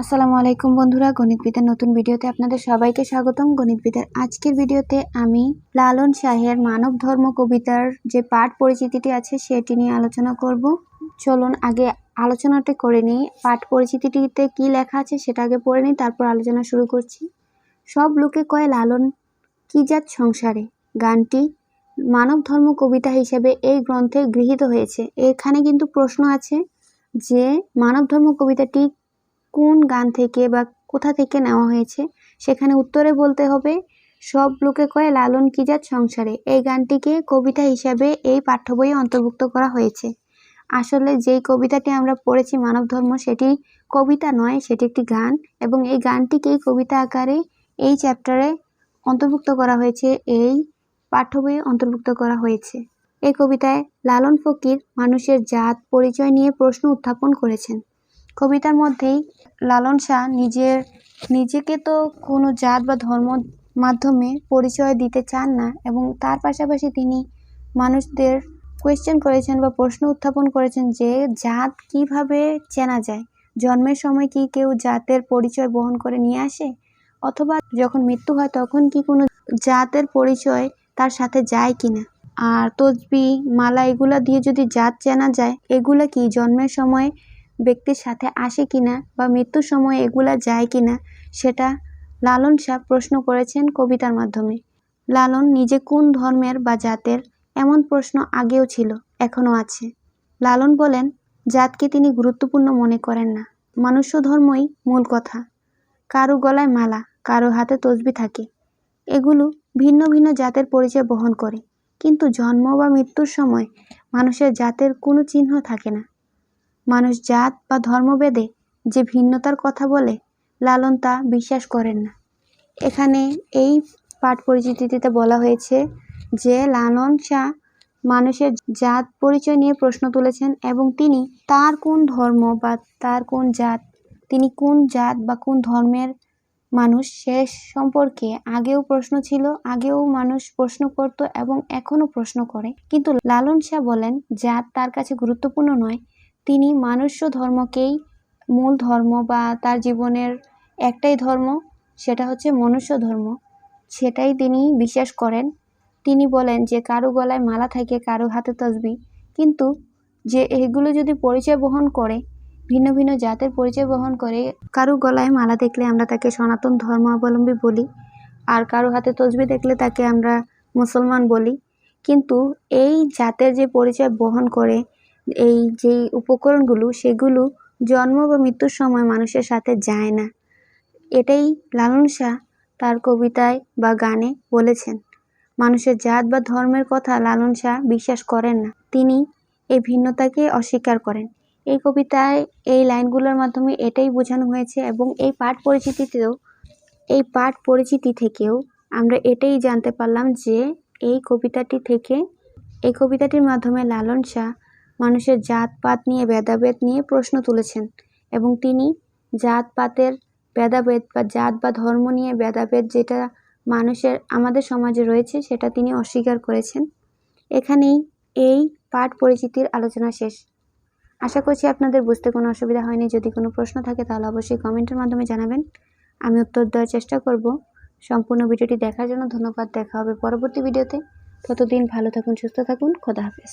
আসসালামু আলাইকুম বন্ধুরা গণিতবিদের নতুন ভিডিওতে আপনাদের সবাইকে স্বাগতম। গণিতবিদের আজকের ভিডিওতে আমি লালন শাহের মানব ধর্ম কবিতার যে পাঠ পরিচিতিটি আছে সেটি নিয়ে আলোচনা করব। চলুন আগে আলোচনাটি করে নিই। পাঠ পরিচিতিটিতে কি লেখা আছে সেটা আগে পড়ে নিই, তারপর আলোচনা শুরু করছি। সব লোকে কয় লালন, কি জাত সংসারে? গানটি মানব ধর্ম কবিতা হিসেবে এই গ্রন্থে গৃহীত হয়েছে। এখানে কিন্তু প্রশ্ন আছে যে মানব ধর্ম কবিতাটি কোন গান থেকে বা কোথা থেকে নেওয়া হয়েছে? সেখানে উত্তরে বলতে হবে, সব লোকে কয়, লালন কি জাত সংসারে? এই গানটিকে কবিতা হিসাবে এই পাঠ্য বইয়ে অন্তর্ভুক্ত করা হয়েছে। আসলে যেই কবিতাটি আমরা পড়েছি, মানব ধর্ম, সেটি কবিতা নয়, সেটি একটি গান এবং এই গানটিকেই কবিতা আকারে এই চ্যাপ্টারে অন্তর্ভুক্ত করা হয়েছে, এই পাঠ্য বইয়ে অন্তর্ভুক্ত করা হয়েছে। এই কবিতায় লালন ফকির মানুষের জাত, পরিচয় নিয়ে প্রশ্ন উত্থাপন করেছেন। কবিতার মধ্যেই লালন শাহ নিজের, নিজেকে তো কোনো জাত বা ধর্ম মাধ্যমে পরিচয় দিতে চান না এবং তার পাশাপাশি তিনি মানুষদের কোয়েশ্চেন করেছেন বা প্রশ্ন উত্থাপন করেছেন যে জাত কীভাবে চেনা যায়? জন্মের সময় কি কেউ জাতের পরিচয় বহন করে নিয়ে আসে? অথবা যখন মৃত্যু হয় তখন কি কোনো জাতের পরিচয় তার সাথে যায় কিনা আর তসবি, মালা এগুলা দিয়ে যদি জাত চেনা যায়, এগুলা কি জন্মের সময় ব্যক্তির সাথে আসে কিনা বা মৃত্যুর সময় এগুলা যায় কিনা, সেটা লালন শাহ প্রশ্ন করেছেন কবিতার মাধ্যমে। লালন নিজে কোন ধর্মের বা জাতের এমন প্রশ্ন আগেও ছিল, এখনও আছে। লালন বলেন, জাতকে তিনি গুরুত্বপূর্ণ মনে করেন না। মানুষ্য ধর্মই মূল কথা। কারও গলায় মালা, কারও হাতে তসবি থাকে। এগুলো ভিন্ন ভিন্ন জাতের পরিচয় বহন করে। কিন্তু জন্ম বা মৃত্যুর সময় মানুষের জাতের কোনো চিহ্ন থাকে না। মানুষ জাত বা ধর্মভেদে যে ভিন্নতার কথা বলে, লালন তা বিশ্বাস করেন না। এখানে এই পাঠ পরিচিতিতে বলা হয়েছে যে, লালন শাহ মানুষের জাত পরিচয় নিয়ে প্রশ্ন তুলেছেন এবং তিনি তার কোন ধর্ম বা তার কোন জাত, তিনি কোন জাত বা কোন ধর্মের মানুষ, সে সম্পর্কে আগেও প্রশ্ন ছিল, আগেও মানুষ প্রশ্ন করত এবং এখনও প্রশ্ন করে। কিন্তু লালন শাহ বলেন, জাত তার কাছে গুরুত্বপূর্ণ নয় তিনি মানুষ্য ধর্মকেই মূল ধর্ম বা তার জীবনের একটাই ধর্ম, সেটা হচ্ছে মনুষ্য ধর্ম। সেটাই তিনি বিশ্বাস করেন। তিনি বলেন যে, কারও গলায় মালা থাকে, কারও হাতে তসবি। কিন্তু যে এগুলো যদি পরিচয় বহন করে, ভিন্ন ভিন্ন জাতের পরিচয় বহন করে, কারও গলায় মালা দেখলে আমরা তাকে সনাতন ধর্মাবলম্বী বলি, আর কারও হাতে তসবি দেখলে তাকে আমরা মুসলমান বলি। কিন্তু এই জাতের যে পরিচয় বহন করে এই যে উপকরণগুলো, সেগুলো জন্ম বা মৃত্যুর সময় মানুষের সাথে যায় না। এটাই লালন শাহ তার কবিতায় বা গানে বলেছেন, মানুষের জাত বা ধর্মের কথা লালন শাহ বিশ্বাস করেন না। তিনি এই ভিন্নতাকে অস্বীকার করেন। এই কবিতায় এই লাইনগুলোর মাধ্যমে এটাই বোঝানো হয়েছে এবং এই পাঠ পরিচিতিতেও, এই পাঠ পরিচিতি থেকেও আমরা এটাই জানতে পারলাম যে এই কবিতাটি থেকে, এই কবিতাটির মাধ্যমে লালন শাহ মানুষের জাতপাত নিয়ে, ভেদাভেদ নিয়ে প্রশ্ন তুলেছেন এবং তিনি জাতপাতের ভেদাভেদ বা জাত বা ধর্ম নিয়ে ভেদাভেদ যেটা মানুষের, আমাদের সমাজে রয়েছে সেটা তিনি অস্বীকার করেছেন। এখানেই এই পাঠ পরিচিতির আলোচনা শেষ। আশা করছি আপনাদের বুঝতে কোনো অসুবিধা হয়নি। যদি কোনো প্রশ্ন থাকে তাহলে অবশ্যই কমেন্টের মাধ্যমে জানাবেন। আমি উত্তর দেওয়ার চেষ্টা করব। সম্পূর্ণ ভিডিওটি দেখার জন্য ধন্যবাদ। দেখা হবে পরবর্তী ভিডিওতে। ততদিন ভালো থাকুন, সুস্থ থাকুন। খোদা হাফেজ।